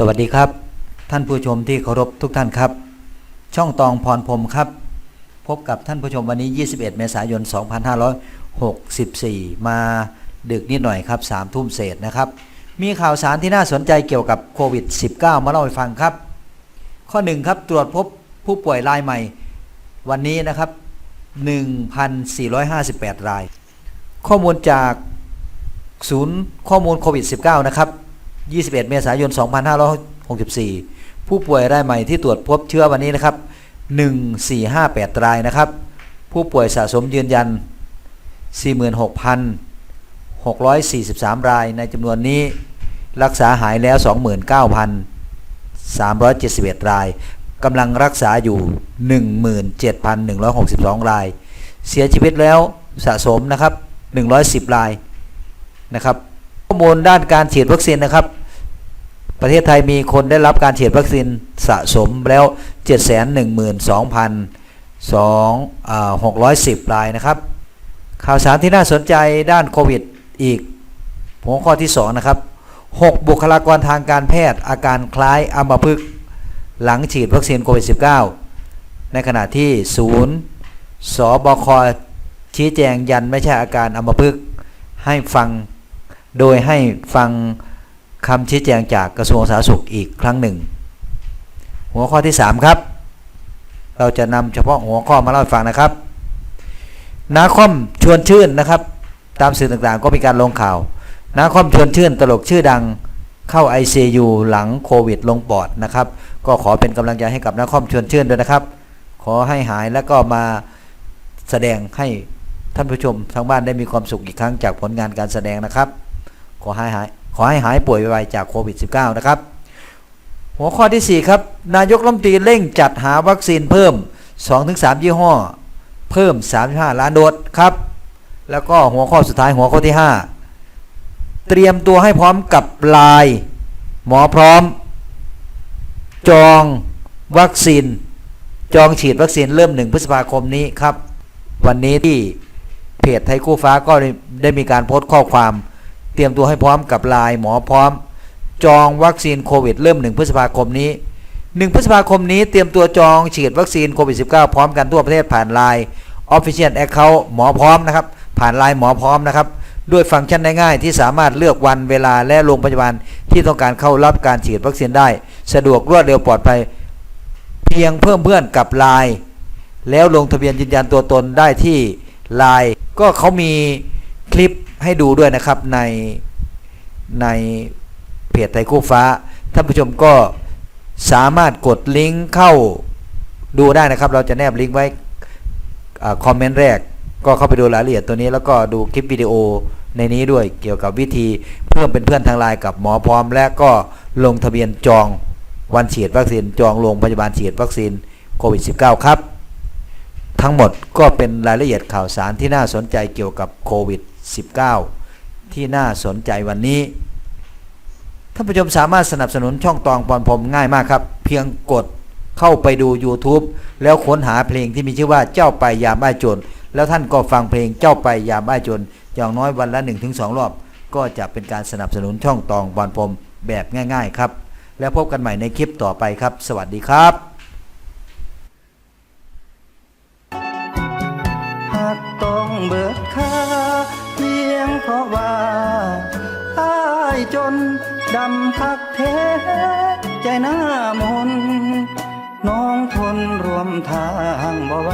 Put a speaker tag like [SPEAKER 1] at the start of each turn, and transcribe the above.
[SPEAKER 1] สวัสดีครับ ท่านผู้ชมที่เคารพทุกท่านครับ ช่องตองพรพรมครับ พบกับท่านผู้ชมวันนี้ 21 เมษายน 2564 มาดึกนิดหน่อยครับ3ทุ่มเศษนะครับ มีข่าวสารที่น่าสนใจเกี่ยวกับโควิด -19 มาเล่าให้ฟังครับ ข้อ 1 ครับตรวจพบผู้ป่วยรายใหม่ วันนี้นะครับ 1,458 ราย ข้อมูลจากศูนย์ข้อมูลโควิด -19 นะครับ 21 เมษายน 2564 ผู้ป่วยรายใหม่ที่ตรวจพบเชื้อวันนี้นะครับ 1458 รายนะครับ ผู้ป่วยสะสมยืนยัน 46,643 ราย ในจำนวนนี้รักษาหายแล้ว 29,371 รายกำลังรักษาอยู่ 17,162 ราย เสียชีวิตแล้วสะสมนะครับ 110 รายนะครับ ข้อมูลด้านการฉีดวัคซีนนะครับ ประเทศไทยมีคนได้รับการฉีดวัคซีนสะสมแล้ว 712,610 รายนะครับ ข่าวสารที่น่าสนใจด้านโควิดอีกหัวข้อที่ 2 นะครับ 6 บุคลากรทางการแพทย์อาการคล้ายอัมพฤกษ์หลังฉีดวัคซีนโควิด -19 ในขณะที่ศูนย์สบคชี้แจงยันไม่ใช่อาการอัมพฤกษ์ให้ฟัง โดยให้ฟังคำชี้แจงจากกระทรวงสาธารณสุขอีกครั้งหนึ่ง หัวข้อที่ 3 ครับ เราจะนำเฉพาะหัวข้อมาเล่าให้ฟังนะครับนาคอมชวนชื่นนะครับ ตามสื่อต่างๆก็มีการลงข่าวนาคอมชวนชื่นตลกชื่อดังเข้า ICU หลังโควิดลงปอดนะครับ ก็ขอเป็นกำลังใจให้กับนาคอมชวนชื่นด้วยนะครับ ขอให้หายแล้วก็มาแสดงให้ท่านผู้ชมทางบ้านได้มีความสุขอีกครั้งจากผลงานการแสดงนะครับ ขอให้หายขอให้หายป่วยไวๆจากโควิด -19 นะครับ หัวข้อที่ 4 ครับ นายกรัฐมนตรีเร่งจัดหาวัคซีนเพิ่ม 2-3 ยี่ห้อ เพิ่ม 35 ล้านโดสครับ แล้วก็หัวข้อสุดท้ายหัวข้อที่ 5 เตรียมตัวให้พร้อมกับลาย หมอพร้อม จองวัคซีน จองฉีดวัคซีนเริ่ม 1 พฤษภาคมนี้ครับ วันนี้ที่เพจไทยคู่ฟ้าก็ได้ได้มีการโพสต์ข้อความ เตรียมตัวให้พร้อมกับลายหมอพร้อม จองวัคซีนโควิดเริ่ม 1 พฤษภาคมนี้ 1 พฤษภาคมนี้เตรียมตัวจองฉีดวัคซีนโควิด -19 พร้อมกันทั่วประเทศผ่านไลน์ Official Account หมอพร้อมนะครับผ่านไลน์หมอพร้อมนะครับด้วยฟังก์ชันง่ายๆที่สามารถเลือกวันเวลาและโรงพยาบาลที่ต้องการเข้ารับการฉีดวัคซีนได้ สะดวกรวดเร็วปลอดภัย เพียงเพิ่มเพื่อนกับไลน์แล้วลงทะเบียนยืนยันตัวตนได้ที่ไลน์ก็เขามีคลิป ให้ดูด้วยนะครับในในเพจไทยคู่ฟ้าท่านผู้ชมก็สามารถกดลิงก์เข้าดูได้นะครับ เราจะแนบลิงก์ไว้คอมเมนต์แรก ก็เข้าไปดูรายละเอียดตัวนี้ แล้วก็ดูคลิปวิดีโอในนี้ด้วยเกี่ยวกับวิธีเพิ่มเป็นเพื่อนทางไลน์กับหมอพร้อม และก็ลงทะเบียนจองวันฉีดวัคซีนจองโรงพยาบาลฉีดวัคซีนโควิด -19 ครับ ทั้งหมดก็เป็นรายละเอียดข่าวสารที่น่าสนใจเกี่ยวกับโควิด -19 ที่น่าสนใจวันนี้ ท่านผู้ชมสามารถสนับสนุนช่องตองปอนผมง่ายมากครับ เพียงกดเข้าไปดู YouTube แล้วค้นหาเพลงที่มีชื่อว่าเจ้าไปยามอ้ายโจรแล้วท่านก็ฟังเพลงเจ้าไปยามอ้ายโจรอย่างน้อยวันละ 1-2 รอบ ก็จะเป็นการสนับสนุนช่องตองปอนผมแบบง่าย ๆ ครับ แล้วพบกันใหม่ในคลิปต่อไปครับ สวัสดีครับ
[SPEAKER 2] หากต้องเบิดค่า นดำพักเทใจหน้ามน น้องทนรวมทางบ่ไหว